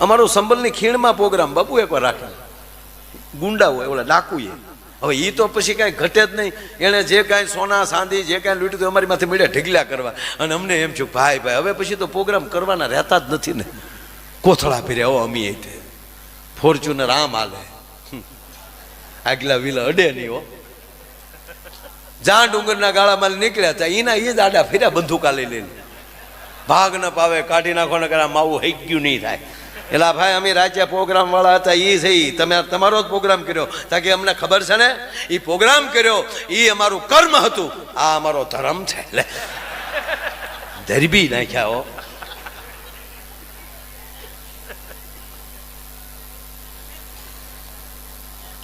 અમારો સંબલની ખીણમાં પ્રોગ્રામ બાપુ એકવાર રાખે. ગુંડા હોય, ઓલા ડાકુ એ હવે એ તો પછી કાંઈ ઘટે જ નહીં. એણે જે કાંઈ સોના, સાંધી, જે કાંઈ લૂંટ્યું હતું અમારી માથે મળ્યા ઢીગલા કરવા. અને અમને એમ છું ભાઈ ભાઈ, હવે પછી તો પ્રોગ્રામ કરવાના રહેતા જ નથી ને. કોથળા ફેર્યા હો, અમી તે ફોર્ચ્યુનર આમ હાલે. આગલા વિલા અડે નહીં, હો. જ્યાં ડુંગરના ગાળામાં નીકળ્યા હતા એના એ જ આડા ફેર્યા બંદૂકા લઈ લઈને. ભાગ ન પાવે કાઢી નાખો ને કરા માવું હૈક્યું નહીં થાય. એલા ભાઈ, અમે રાજ્ય પ્રોગ્રામ વાળા હતા એ છે એ તમે તમારો જ પ્રોગ્રામ કર્યો. તાકી અમને ખબર છે ને એ પ્રોગ્રામ કર્યો એ અમારું કર્મ હતું. આ અમારો ધર્મ છે એટલે ધરબી નાખ્યા હો.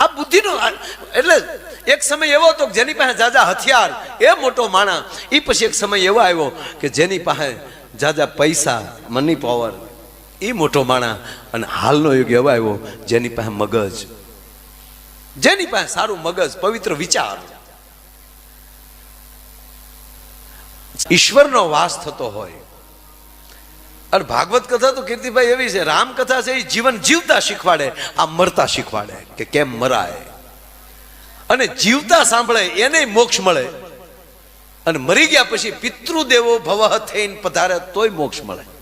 આ બુદ્ધિનો એટલે એક સમય એવો હતો કે જેની પાસે જાજા હથિયાર એ મોટો માણા એ પછી એક સમય એવો આવ્યો કે જેની પાસે જાજા પૈસા મની પાવર એ મોટો માણા અને હાલનો યુગ એવો આવ્યો, જેની પાસે મગજ. જેની પાસે સારું મગજ, પવિત્ર વિચાર. ઈશ્વરનો વાસ થતો હોય. અને ભાગવત કથા તો કીર્તિભાઈ એવી છે રામ કથા છે એ જીવન જીવતા શીખવાડે આ મરતા શીખવાડે, કે કેમ મરાય. અને જીવતા સાંભળે, એને મોક્ષ મળે. અને મરી ગયા પછી પિતૃદેવો ભવ થઈને પધારે તોય મોક્ષ મળે.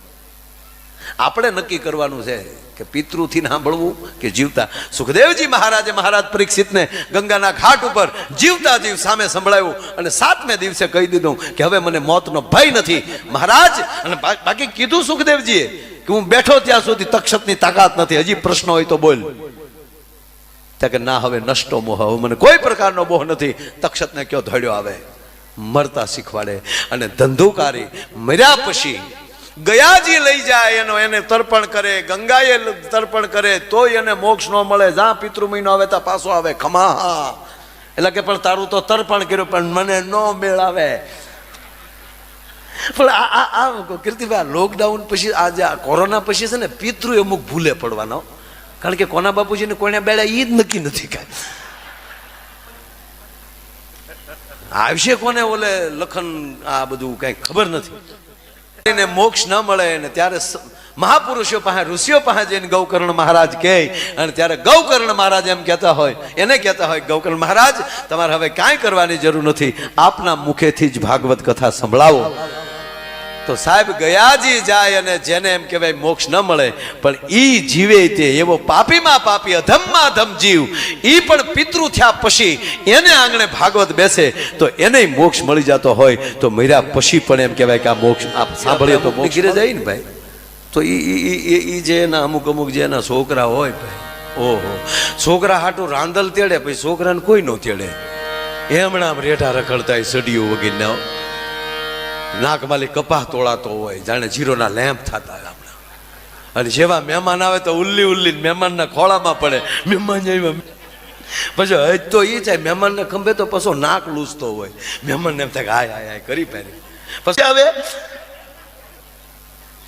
આપણે નક્કી કરવાનું છે કે પિતૃથી સાંભળવું કે જીવતા. સુખદેવજી મહારાજે મહારાજ પરીક્ષિતને ગંગાના ઘાટ ઉપર જીવતા જીવ સામે સંભળાયું અને સાતમે દિવસે કહી દીધું કે હવે મને મોતનો ભય નથી. મહારાજ, અને બાકી કીધું સુખદેવજીએ કે હું બેઠો ત્યાં સુધી તક્ષતની તાકાત નથી. હજી પ્રશ્ન હોય તો બોલ. ત્યાં કે ના, હવે નષ્ટો મોહ, હવે મને કોઈ પ્રકારનો મોહ નથી. તક્ષતને કયો ધડ્યો આવે? મરતા શીખવાડે. અને ધંધુકારી મર્યા પછી ગયાજી લઈ જાય એનો, એને તર્પણ કરે, ગંગાએ તર્પણ કરે, તોય એને મોક્ષ ન મળે. જ્યાં પિતૃ મહિનો આવે ત્યાં પાછો આવે. ખમા. એટલે કે પણ તારું તો તર્પણ કર્યું, પણ મને ન મેળાવે. પણ આ આ કીર્તિભાઈ લોકડાઉન પછી, આ જે કોરોના પછી છે ને પિતૃ અમુક ભૂલે પડવાનો. કારણ કે કોના બાપુજીને કોને બેડા એ જ નક્કી નથી કાંઈ. આવશે કોને ઓલે લખન, આ બધું કઈ ખબર નથી. એને મોક્ષ ન મળે ને ત્યારે મહાપુરુષો પાસે, ઋષિઓ પાસે જઈને ગૌકર્ણ મહારાજ કહે અને ત્યારે ગૌકર્ણ મહારાજ એમ કહેતા હોય, એને કહેતા હોય, ગૌકર્ણ મહારાજ, તમારે હવે કાંઈ કરવાની જરૂર નથી. આપના મુખેથી જ ભાગવત કથા સંભળાવો. તો સાહેબ ગયાજી જાય અને જેને એમ કહેવાય મોક્ષ ન મળે પણ ઈ જીવે તે એવો પાપીમાં પાપી અધમમાં અધમ જીવ. ઈ પણ પિતૃ થયા પછી એને આંગણે ભાગવત બેસે તો એને મોક્ષ મળી જતો હોય તો મર્યા પછી પણ એમ કહેવાય કે આ મોક્ષ આપ સાંભળીએ તો મોક્ષ ઘીરે જાય ને ભાઈ? તો ઈ ઈ- ઈ ઈ- ઈ જે એના અમુક અમુક જે એના છોકરા હોય ભાઈ ઓહો. છોકરા હાટું રાંદલ તેડે પછી છોકરાને કોઈ ન તેડે. એમણા રેઠા રખડતા સડિયું વગેરે નાકમાલી કપાહ તોળાતો હોય, જાણે જીરોના લેમ્પ થતા હોય આપણા અને જેવા મહેમાન આવે તો ઉલ્લી ઉલ્લી મહેમાનના ખોળામાં પડે. મહેમાન આવ્યા, પછી હજ તો એ જાય મહેમાનને ખંભે તો પછો નાક લૂસતો હોય. મહેમાનને એમ થાય હાય હાય હાય કરી પહેરી. પછી હવે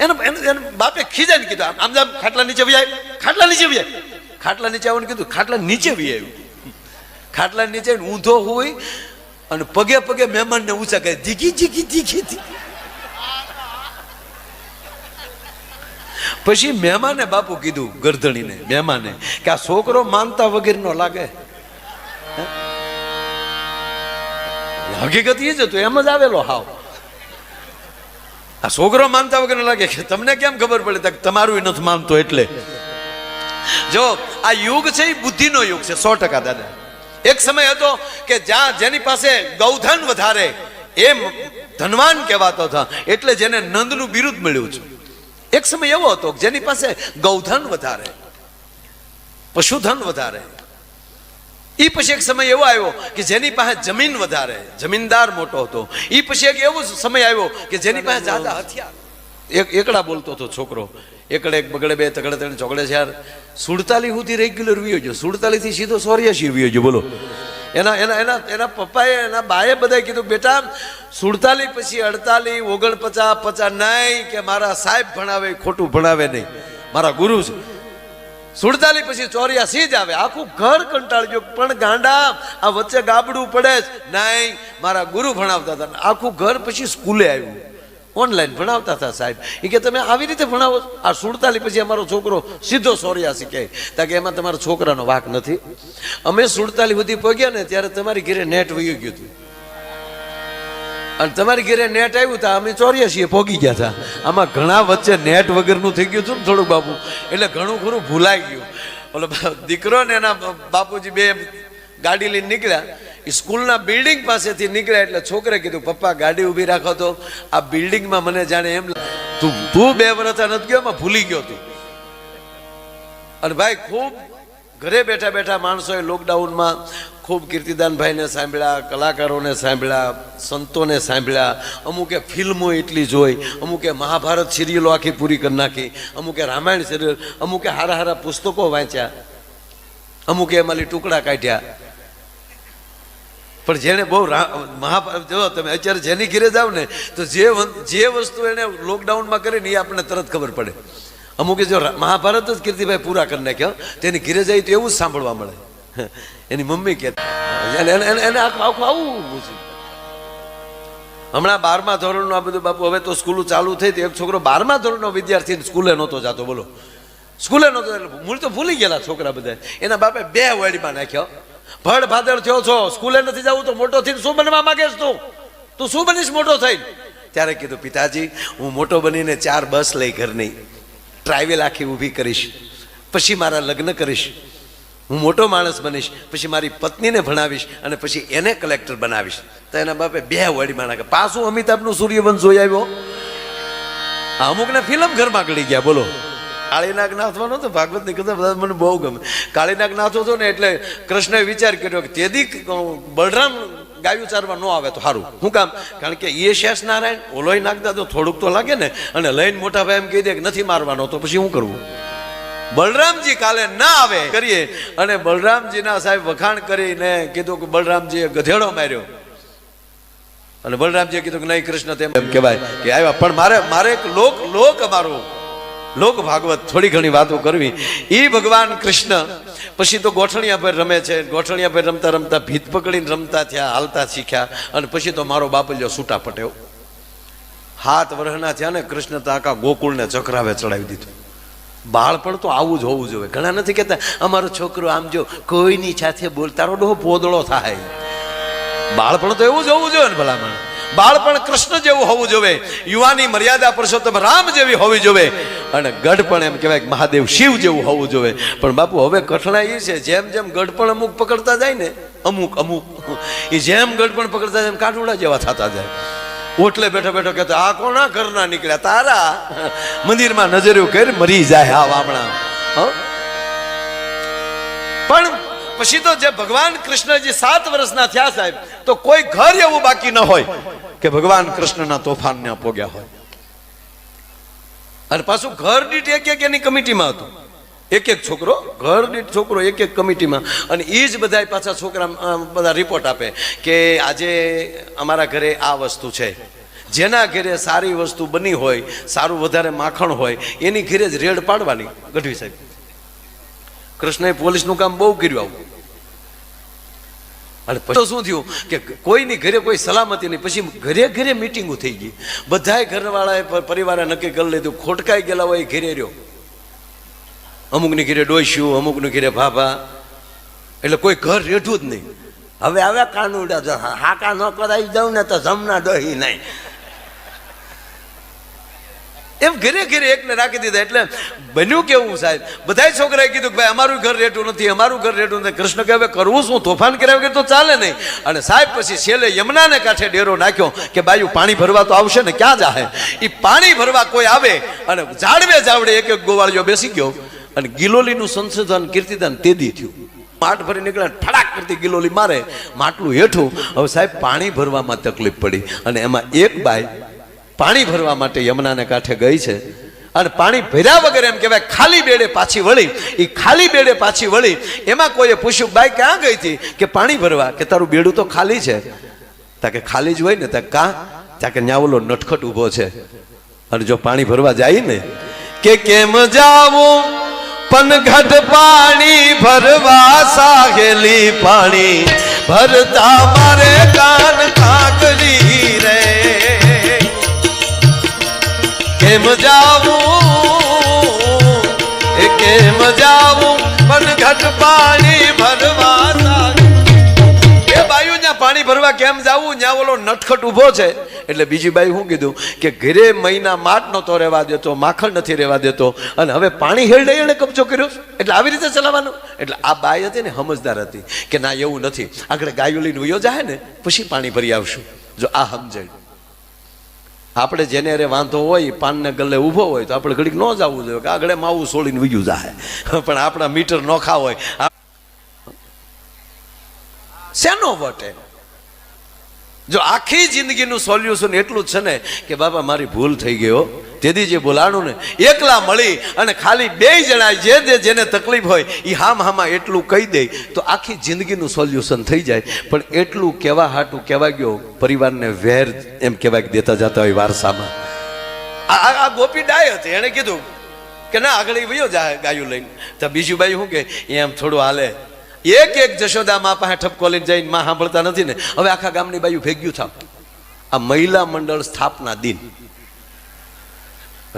એનો એનો બાપે ખીજાઈને કીધું, આમ આમ ખાટલા નીચે વ્યાય ખાટલા નીચે વ્યાય ખાટલા નીચે આવવાનું કીધું, ખાટલા નીચે વ્યાયું ખાટલા નીચે ઊંધો હોય અને પગે પગે મહેમાનને ઊંચા કરે ધીકી ધીકી ધીકી ધીકી પછી મહેમાને બાપુ કીધું, ગરધણીને, મહેમાને, કે આ છોકરો માનતા વગેરેનો લાગે. હકીકત એ જ હતું, એમ જ આવેલો હાવ. આ છોકરો માનતા વગર લાગે કે તમને કેમ ખબર પડે તમારું નથી માનતો એટલે. જો, આ યુગ છે એ બુદ્ધિનો યુગ છે, સો ટકા દાદા. એક સમય હતો કે જ્યાં જેની પાસે ગૌધન વધારે, એ ધનવાન કહેવાતો હતા. એટલે જેને નંદનું બિરુદ મળ્યું છે. એક સમય એવો હતો જેની પાસે ગૌધન વધારે, પશુધન વધારે. એ પછી એક સમય એવો આવ્યો કે જેની પાસે જમીન વધારે, જમીનદાર મોટો હતો. એ પછી એક એવો સમય આવ્યો કે જેની પાસે જાદા હથિયાર. એક એકડા બોલતો હતો છોકરો. એકડે એક બગડે બે, તગડે ત્રણ ચોકડે ચાર. સુડતાલી સુધી રેગ્યુલર વિયો ગયો. સુડતાલી થી સીધો સોર્યાસી વિયો ગયો. બોલો. એના એના એના એના પપ્પાએ, એના બાએ બધાએ કીધું, બેટા, સુડતાલી પછી અડતાલી, ઓગણપચાસ, પચાસ નહીં કે મારા સાહેબ ભણાવે, ખોટું ભણાવે નહીં. મારા ગુરુ છે. સુડતાલી પછી ચોર્યાસી જ આવે. આખું ઘર કંટાળજો. પણ ગાંડા, આ વચ્ચે ગાબડું પડે જ. નહીં, મારા ગુરુ ભણાવતા હતા. આખું ઘર પછી સ્કૂલે આવ્યું. ઓનલાઈન ભણાવતા હતા સાહેબ. એ કે તમે આવી રીતે ભણાવો. આ સુડતાલી પછી અમારો છોકરો સીધો સોર્યા કહે. તાકે એમાં તમારા છોકરાનો વાક નથી. અમે સુડતાલી સુધી પહોંચ્યા ને ત્યારે તમારી ઘેરે નેટ વયું ગયું હતું. અને તમારી ઘરે નેટ આવ્યું હતા અમે ચોર્યાસીએ પોગી ગયા હતા આમાં ઘણા વચ્ચે નેટ વગરનું થઈ ગયું હતું ને થોડુંક બાપુ. એટલે ઘણું ખરું ભૂલાઈ ગયું. ઓલો દીકરો ને એના બાપુજી બે ગાડી લઈને નીકળ્યા. સ્કૂલના બિલ્ડિંગ પાસેથી નીકળ્યા એટલે છોકરે કીધું, પપ્પા, ગાડી ઊભી રાખો તો આ બિલ્ડિંગમાં મને જાણે એમ તું તું બે વર્ષ નથી ગયો એમાં ભૂલી ગયો તું. અને ભાઈ, ખૂબ ઘરે બેઠા બેઠા માણસોએ લોકડાઉનમાં ખૂબ કીર્તિદાનભાઈને સાંભળ્યા, કલાકારોને સાંભળ્યા, સંતોને સાંભળ્યા. અમુકે ફિલ્મો એટલી જોઈ, અમુકે મહાભારત સિરિયલો આખી પૂરી કરી નાખી, અમુકે રામાયણ સિરિયલ, અમુકે હારા હારા પુસ્તકો વાંચ્યા, અમુકે એમાંથી ટુકડા કાઢ્યા. પણ જેને બહુ મહાભારત જો તમે અત્યારે જેની ઘીરે જાઓ ને, તો જે જે વસ્તુ એને લોકડાઉનમાં કરી ને એ આપણને તરત ખબર પડે. અમુકે જો મહાભારત જ કીર્તિભાઈ પૂરા કરી નાખ્યો, તેની ઘીરે જાય તો એવું જ સાંભળવા મળે. એની મમ્મી કે એને આખું આવું હમણાં બારમા ધોરણનું આ બધું બાપુ, હવે તો સ્કૂલો ચાલુ થઈ તો એક છોકરો બારમા ધોરણનો વિદ્યાર્થી સ્કૂલે નહોતો જતો, બોલો. સ્કૂલે નહોતો મૂળ તો ભૂલી ગયેલા છોકરા બધા. એના બાપે બે વાડીમાં નાખ્યો. ભડ ભાદર થયો છો, સ્કૂલે નથી જવું તો મોટો થઈને શું બનવા માંગે તું? તું શું બનીશ મોટો થઈને? ત્યારે કીધું, પિતાજી, હું મોટો બનીને ચાર બસ લઈ ઘરની ટ્રાવેલ આખી ઊભી કરીશ, પછી મારા લગ્ન કરીશ. હું મોટો માણસ બનીશ, પછી મારી પત્નીને ભણાવીશ અને પછી એને કલેક્ટર બનાવીશ. તો એના બાપે બે વળી માણા કે પાછું અમિતાભનું સૂર્યવંશ જોઈ આવ્યો. અમુકને ફિલ્મ ઘરમાં ગળી ગયા, બોલો. કાળીનાગ નાથવાનો તો ભાગવતની કથા બધા મને બહુ ગમે. કાળીનાગ નાથો હતો ને એટલે કૃષ્ણએ વિચાર કર્યો કે તેદી બલરામ ગાયું ચારવા ન આવે તો સારું શું કામ? કારણ કે એ શેષ નારાયણ ઓલોય નાખતા તો થોડુંક તો લાગે ને, અને લઈને મોટા ભાઈ એમ કહી દે કે નથી મારવાનો તો પછી શું કરવું? બલરામજી કાલે ના આવે, કરીએ. અને બલરામજીના સાહેબ વખાણ કરીને કીધું કે બલરામજીએ ગધેડો માર્યો. અને બલરામજીએ કીધું કે નહીં કૃષ્ણ તેમ એમ કહેવાય કે આવ્યા. પણ મારે મારે એક લોક લોક અમારો લોક ભાગવત થોડી ઘણી વાતો કરવી. એ ભગવાન કૃષ્ણ, પછી તો ગોઠણિયા પર રમે છે. ગોઠણિયા પર રમતા રમતા ભીત પકડીને રમતા થયા, હાલતા શીખ્યા, અને પછી તો મારો બાપલ્યો છૂટા પટ્યો. હાથ વરહના થયા ને કૃષ્ણ તો આખા ગોકુળને ચક્રાવે ચડાવી દીધું. બાળપણ તો આવું જ હોવું જોઈએ. ઘણા નથી કહેતા, અમારો છોકરો આમ જો કોઈની સાથે બોલ તારો ડોહો પોદળો થાય. બાળપણ તો એવું જ હોવું જોઈએ ને ભલામણ. બાળપણ કૃષ્ણ જેવું હોવું જોઈએ યુવાની મર્યાદા પુરુષોત્તમ રામ જેવી હોવી જોઈએ અને ગઢપણ એમ કહેવાય મહાદેવ શિવ જેવું હોવું જોઈએ પણ બાપુ, હવે કઠણાઈ છે, જેમ જેમ ગઢપણ અમુક પકડતા જાય ને, અમુક અમુક એ જેમ ગઢપણ પકડતા જાય એમ કાઠુડા જેવા થતા જાય. ઓટલે બેઠો બેઠો કહેતો, આ કોના ઘરના નીકળ્યા? તારા મંદિરમાં નજર્યું કરી મરી જાય આ વામણા? પણ પછી તો જે ભગવાન કૃષ્ણજી સાત વર્ષના થયા સાહેબ, તો કોઈ ઘર એવું બાકી ન હોય કે ભગવાન કૃષ્ણના તોફાન ને પોગ્યા હોય. અને પાછું ઘર દીઠ એક એક એની કમિટીમાં હતું. એક એક છોકરો ઘર દીઠ છોકરો એક એક કમિટીમાં. અને એ જ બધા પાછા છોકરા બધા રિપોર્ટ આપે કે આજે અમારા ઘરે આ વસ્તુ છે. જેના ઘરે સારી વસ્તુ બની હોય, સારું વધારે માખણ હોય, એની ઘરે જ રેડ પાડવાની ગઢવી સાહેબ. કૃષ્ણએ પોલીસનું કામ બહુ કર્યું આવું. અને પછી શું થયું કે કોઈની ઘરે કોઈ સલામતી નહીં. પછી ઘરે ઘરે મિટિંગો થઈ ગઈ. બધાય ઘરવાળાએ પરિવારે નક્કી કરી લીધું, ખોટકાઈ ગયેલા હોય ઘરે રહ્યો. અમુકની ઘરે ડોસ્યું, અમુકની ઘરે ભાભા. એટલે કોઈ ઘર રેઠું જ નહીં. હવે હવે કાનુડા હા હાકા ન કરાવી દઉં ને તો જમના ડોહી નહીં. એમ ઘરે ઘરે એકને રાખી દીધા. એટલે બન્યું કેવું સાહેબ? બધા છોકરાએ કીધું કે ભાઈ, અમારું ઘર રેટું નથી, અમારું ઘર રેટું નથી. કૃષ્ણ કે હવે કરવું શું? તોફાન કર્યા વગર તો ચાલે નહીં? અને સાહેબ પછી છેલ્લે યમુનાને કાંઠે ડેરો નાખ્યો કે, બાયું, પાણી ભરવા તો આવશે ને, ક્યાં જાહે? એ પાણી ભરવા કોઈ આવે અને જાડવે જાવડે એક એક ગોવાળીઓ બેસી ગયો અને ગિલોલીનું સંશોધન, કીર્તિદાન તેદી થયું. માટ ભરી નીકળે ફડાક કરતી ગિલોલી મારે માટલું હેઠું. હવે સાહેબ, પાણી ભરવામાં તકલીફ પડી અને એમાં એક બાઈ પાણી ભરવા માટે યમુનાને કાંઠે ગઈ છે. અને પાણી ભર્યા વગર એમ કહેવાય ખાલી બેડે પાછી વળી. એ ખાલી બેડે પાછી વળી. એમાં કોઈએ પૂછ્યું, બાઈ, ક્યાં ગઈ હતી કે, પાણી ભરવા. કે, તારું બેડું તો ખાલી છે. તા કે, ખાલી જ હોય ને. ત્યાં કા ત્યાં કે ન્યાવલો નટખટ ઊભો છે. અને જો પાણી ભરવા જાય ને, કે, કેમ જાવું પનઘટ પાણી ભરવા સાહેલી પાણી. ભરતા મારે કાન કાકરી કેમ જાવું એ કેમ જાવું, પણ ઘટ પાણી ભરવા. એ બાયું ત્યાં પાણી ભરવા કેમ જાવું, ત્યાં ઓલો નટખટ ઊભો છે. એટલે બીજી બાઈ શું કીધું? કે ઘરે મહિના માટ નહોતો રહેવા દેતો માખણ નથી રહેવા દેતો. અને હવે પાણી હેરડે એણે કબજો કર્યો? એટલે આવી રીતે ચલાવવાનું? એટલે આ બાઈ હતી ને, સમજદાર હતી કે ના, એવું નથી. આગળ ગાયો લઈને વયો જાય ને, પછી પાણી ભરી આવશું. જો આ સમજણ. આપણે જેને અરે વાંધો હોય, પાનને ગલ્લે ઊભો હોય, તો આપણે ઘડીક ન જવું જોઈએ. કે આગળ માવું સોળીને વયું જાય પણ આપણા મીટર નોખા હોય શેનો વટે? જો આખી જિંદગીનું સોલ્યુશન એટલું જ છે ને, કે બાબા, મારી ભૂલ થઈ ગયો તેથી જે બોલાણું ને, એકલા મળી અને ખાલી બે જણા જે જે જેને તકલીફ હોય એ હામ હામાં એટલું કહી દે, તો આખી જિંદગીનું સોલ્યુશન થઈ જાય. પણ એટલું કહેવા હાટું કહેવા ગયો, પરિવારને વેર એમ કહેવાય દેતા જતા હોય વારસામાં. આ, આ- ગોપી ડાય હતી, એણે કીધું કે ના, આગળ વયો જાય ગાયું લઈને. તો બીજું બાઈ શું કે, એમ થોડું હાલે. એક એક જશોદા માં પાસે ઠપકો લઈને જઈને માં સાંભળતા નથી ને, હવે આખા ગામની બાજુ ભેગ્યું થાય આ મહિલા મંડળ સ્થાપના દિન.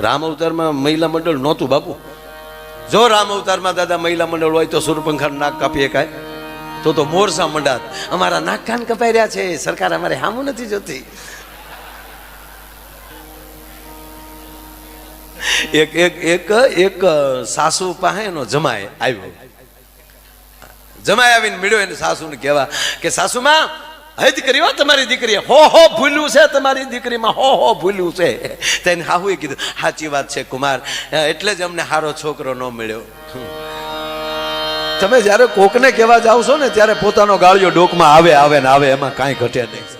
રામ અવતારમાં મહિલા મંડળ નહોતું બાપુ. જો રામ અવતારમાં દાદા મહિલા મંડળ હોય તો સૂર્યપંખા નાક કાપી એકાય તો તો મોરસા મંડાત. અમારા નાક કાન કપાઈ રહ્યા છે. સરકાર અમારે હામું નથી જોતી. એક એક એક એક સાસુ પાસે એનો જમાય આવ્યો. જમાય આવીને મળ્યો એને સાસુને કહેવા કે સાસુમાં હજ કરી હો, તમારી દીકરીએ હો હો, ભૂલ્યું છે તમારી દીકરીમાં, હો હો, ભૂલ્યું છે. તેને હાહુએ કીધું, સાચી વાત છે કુમાર એટલે જ અમને સારો છોકરો ન મળ્યો. તમે જ્યારે કોકને કહેવા જાવ છો ને, ત્યારે પોતાનો ગાળિયો ડોકમાં આવે આવે ને આવે, એમાં કાંઈ ઘટે નહીં.